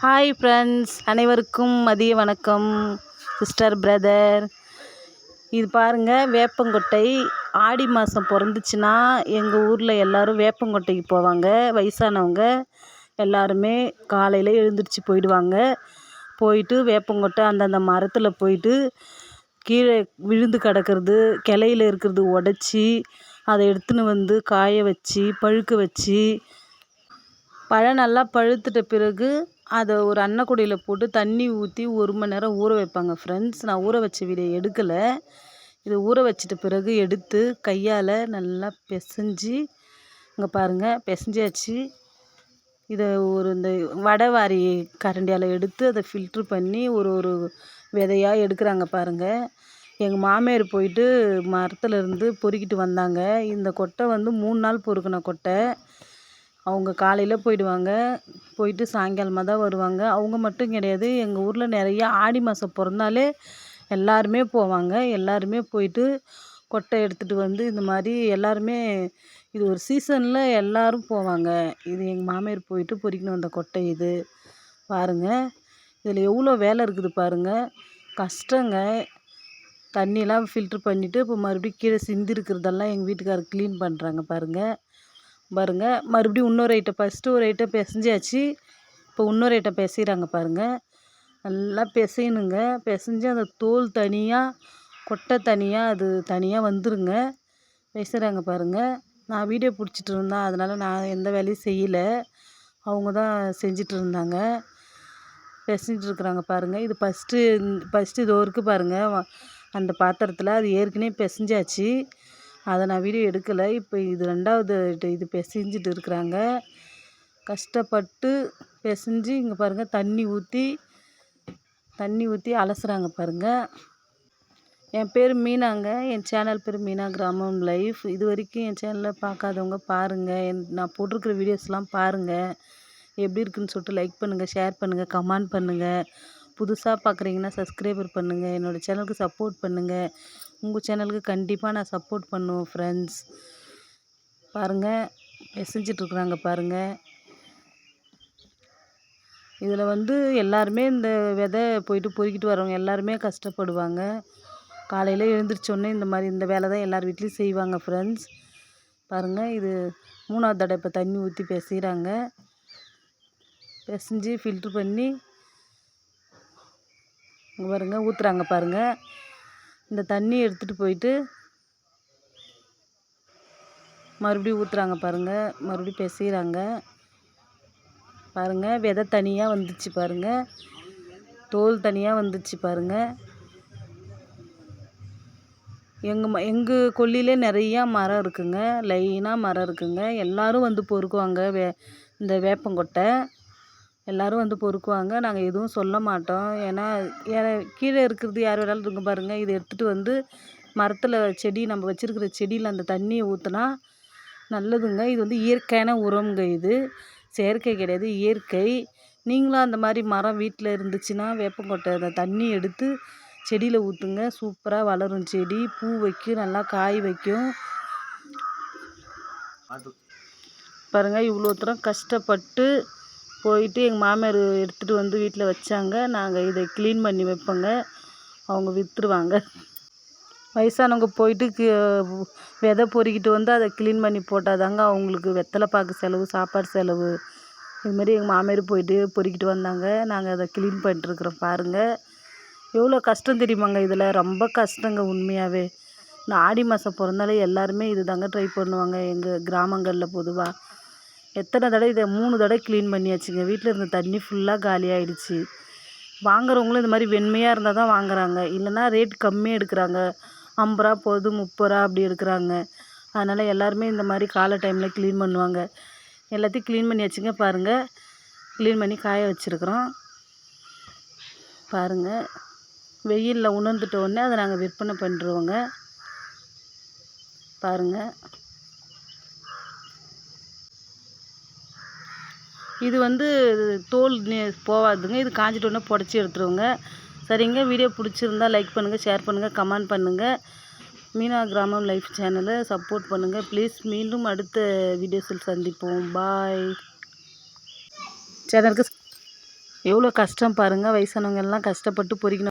Hi friends அனைவருக்கும் மதிய வணக்கம் சிஸ்டர் பிரதர் இது பாருங்கள் வேப்பங்கொட்டை ஆடி மாதம் பிறந்துச்சுன்னா எங்கள் ஊரில் எல்லோரும் வேப்பங்கொட்டைக்கு போவாங்க. வயசானவங்க எல்லாருமே காலையில் எழுந்திரிச்சு போயிடுவாங்க. போயிட்டு வேப்பங்கொட்டை அந்தந்த மரத்தில் போயிட்டு கீழே விழுந்து கிடக்கிறது கிளையில இருக்கிறது உடச்சி அதை எடுத்துன்னு வந்து காய வச்சு பழுக்க வச்சு பழம் நல்லா பழுத்துட்ட பிறகு அதை ஒரு அன்னக்குடியில் போட்டு தண்ணி ஊற்றி ஒரு மணி நேரம் ஊற வைப்பாங்க. ஃப்ரெண்ட்ஸ் நான் ஊற வச்ச வீடியோ எடுக்கலை. இது ஊற வச்சிட்ட பிறகு எடுத்து கையால் நல்லா பிசைஞ்சி இங்கே பாருங்கள் பிசைஞ்சாச்சு. இதை ஒரு இந்த வடை வாரி கரண்டியால் எடுத்து அதை ஃபில்ட்ரு பண்ணி ஒரு ஒரு விதையாக எடுக்கிறாங்க பாருங்கள் எங்கள் மாமியார் போயிட்டு மரத்துலேருந்து பொறுக்கிட்டு வந்தாங்க. இந்த கொட்டை வந்து மூணு நாள் பொறுக்கின கொட்டை. அவங்க காலையில் போயிடுவாங்க. போயிட்டு சாயங்காலமாக தான் வருவாங்க. அவங்க மட்டும் கிடையாது. எங்கள் ஊரில் நிறையா ஆடி மாதம் பிறந்தாலே எல்லாருமே போவாங்க. எல்லாருமே போயிட்டு கொட்டை எடுத்துகிட்டு வந்து இந்த மாதிரி எல்லாருமே இது ஒரு சீசனில் எல்லோரும் போவாங்க. இது எங்கள் மாமியார் போயிட்டு பொறிக்கணும் வந்த கொட்டை இது. பாருங்கள் இதில் எவ்வளோ வேலை இருக்குது பாருங்கள் கஷ்டங்க. தண்ணியெலாம் ஃபில்ட்ரு பண்ணிவிட்டு இப்போ மறுபடியும் கீழே சிந்தி இருக்கிறதெல்லாம் எங்கள் வீட்டுக்காரர் க்ளீன் பண்ணுறாங்க பாருங்கள் பாருங்கள் மறுபடியும் இன்னொரு ஐட்டம் ஃபஸ்ட்டு ஒரு ஐட்டம் பிசைஞ்சாச்சு. இப்போ இன்னொரு ஐட்டம் பிசைகிறாங்க பாருங்கள் நல்லா பிசையணுங்க. பிசைஞ்சு அந்த தோல் தனியாக கொட்டை தனியாக அது தனியாக வந்துருங்க. பிசைறாங்க பாருங்கள் நான் வீடியோ பிடிச்சிட்டு இருந்தேன். அதனால் நான் எந்த வேலையும் செய்யலை. அவங்க தான் செஞ்சிட்டு இருந்தாங்க. பிசைஞ்சிட்டு இருக்கிறாங்க பாருங்கள் இது ஃபஸ்ட்டு ஃபஸ்ட்டு இது இருக்குது பாருங்கள் அந்த பாத்திரத்தில் அது ஏற்கனவே பிசைஞ்சாச்சு. அதை நான் வீடியோ எடுக்கலை. இப்போ இது ரெண்டாவது இது பிசைஞ்சிட்டு இருக்கிறாங்க. கஷ்டப்பட்டு பிசைஞ்சி இங்கே பாருங்கள் தண்ணி ஊற்றி தண்ணி ஊற்றி அலசுகிறாங்க பாருங்கள் என் பேர் மீனாங்க. என் சேனல் பேர் மீனா கிராமம் லைஃப். இது வரைக்கும் என் சேனலை பார்க்காதவங்க பாருங்கள் என் நான் போட்டிருக்கிற வீடியோஸ்லாம் பாருங்கள் எப்படி இருக்குன்னு சொல்லிட்டு லைக் பண்ணுங்கள் ஷேர் பண்ணுங்கள் கமெண்ட் பண்ணுங்கள் புதுசாக பார்க்குறீங்கன்னா சப்ஸ்கிரைபர் பண்ணுங்கள் என்னோடய சேனலுக்கு சப்போர்ட் பண்ணுங்கள் உங்கள் சேனலுக்கு கண்டிப்பாக நான் சப்போர்ட் பண்ணுவேன் ஃப்ரெண்ட்ஸ் பாருங்கள் மெசஞ்சிட்ருக்குறாங்க பாருங்கள் இதில் வந்து எல்லாருமே இந்த விதை போயிட்டு பொறுக்கிட்டு வரவங்க எல்லாருமே கஷ்டப்படுவாங்க. காலையில் எழுந்திரிச்சோடனே இந்த மாதிரி இந்த வேலை தான் எல்லார் வீட்லேயும் செய்வாங்க ஃப்ரெண்ட்ஸ் பாருங்கள் இது மூணாவது தடவை இப்போ தண்ணி ஊற்றி பிசைகிறாங்க பிசைஞ்சு ஃபில்ட்ரு பண்ணி பாருங்கள் ஊற்றுறாங்க பாருங்கள் இந்த தண்ணி எடுத்துகிட்டு போயிட்டு மறுபடியும் ஊற்றுறாங்க பாருங்கள் மறுபடியும் பிசைகிறாங்க பாருங்கள் விதை தனியாக வந்துச்சு பாருங்கள் தோல் தனியாக வந்துச்சு பாருங்கள் எங்கள் ம எங்கள் கொல்லிலே நிறையா மரம் இருக்குங்க. லைனாக மரம் இருக்குங்க. எல்லோரும் வந்து பொறுக்குவாங்க வே இந்த வேப்பங்கொட்டை. எல்லோரும் வந்து பொறுக்குவாங்க. நாங்கள் எதுவும் சொல்ல மாட்டோம். ஏன்னா கீழே இருக்கிறது யார் வேணாலும் இருக்கும் பாருங்கள் இதை எடுத்துகிட்டு வந்து மரத்தில் செடி நம்ம வச்சுருக்கிற செடியில் அந்த தண்ணியை ஊற்றினா நல்லதுங்க. இது வந்து இயற்கையான உரம்ங்க இது. செயற்கை கிடையாது இயற்கை. நீங்களும் அந்த மாதிரி மரம் வீட்டில் இருந்துச்சுன்னா வேப்பங்கொட்டை அந்த தண்ணி எடுத்து செடியில் ஊற்றுங்க சூப்பராக வளரும் செடி. பூ வைக்கும் நல்லா காய் வைக்கும். பாருங்கள் இவ்வளோ தூரம் கஷ்டப்பட்டு போயிட்டு எங்கள் மாமியார் எடுத்துகிட்டு வந்து வீட்டில் வச்சாங்க. நாங்கள் இதை க்ளீன் பண்ணி வைப்போங்க. அவங்க விற்றுருவாங்க வயசானவங்க போயிட்டு விதை பொறிக்கிட்டு வந்து அதை க்ளீன் பண்ணி போட்டால் தாங்க அவங்களுக்கு வெத்தலை பாக்கு செலவு சாப்பாடு செலவு. இதுமாரி எங்கள் மாமியார் போயிட்டு பொறிக்கிட்டு வந்தாங்க. நாங்கள் அதை க்ளீன் பண்ணிட்டுருக்குறோம் பாருங்கள் எவ்வளோ கஷ்டம் தெரியுமாங்க இதில்? ரொம்ப கஷ்டங்க உண்மையாகவே இந்த ஆடி மாதம் பிறந்தாலே எல்லாருமே இது தாங்க ட்ரை பண்ணுவாங்க. எங்கள் கிராமங்களில் பொதுவாக எத்தனை தடவை இதை மூணு தடவை க்ளீன் பண்ணியாச்சுங்க. வீட்டில் இருந்த தண்ணி ஃபுல்லாக காலியாகிடுச்சு வாங்குறவங்களும் இந்த மாதிரி வெண்மையாக இருந்தால் தான் வாங்குறாங்க. இல்லைன்னா ரேட் கம்மியாக எடுக்கிறாங்க. ஐம்பது ரூபா போகுது முப்பது ரூபா அப்படி எடுக்கிறாங்க. அதனால் எல்லாருமே இந்த மாதிரி காலை டைமில் க்ளீன் பண்ணுவாங்க. எல்லாத்தையும் க்ளீன் பண்ணியாச்சுங்க பாருங்கள் க்ளீன் பண்ணி காய வச்சுருக்குறோம். பாருங்கள் வெயிலில் உணர்ந்துட்ட உடனே அதை நாங்கள் விற்பனை பண்ணிடுவோங்க பாருங்கள் இது வந்து தோல் போகாதுங்க இது காஞ்சிட்டோன்னே புடச்சி எடுத்துருவோங்க. சரிங்க. வீடியோ பிடிச்சிருந்தா லைக் பண்ணுங்கள் ஷேர் பண்ணுங்கள் கமெண்ட் பண்ணுங்கள் மீனா கிராமம் லைஃப் சேனலை சப்போர்ட் பண்ணுங்கள் ப்ளீஸ். மீண்டும் அடுத்த வீடியோஸில் சந்திப்போம். பாய். சேனலுக்கு எவ்வளோ கஷ்டம் பாருங்கள் வயசானவங்க எல்லாம் கஷ்டப்பட்டு பொறிக்கணும்.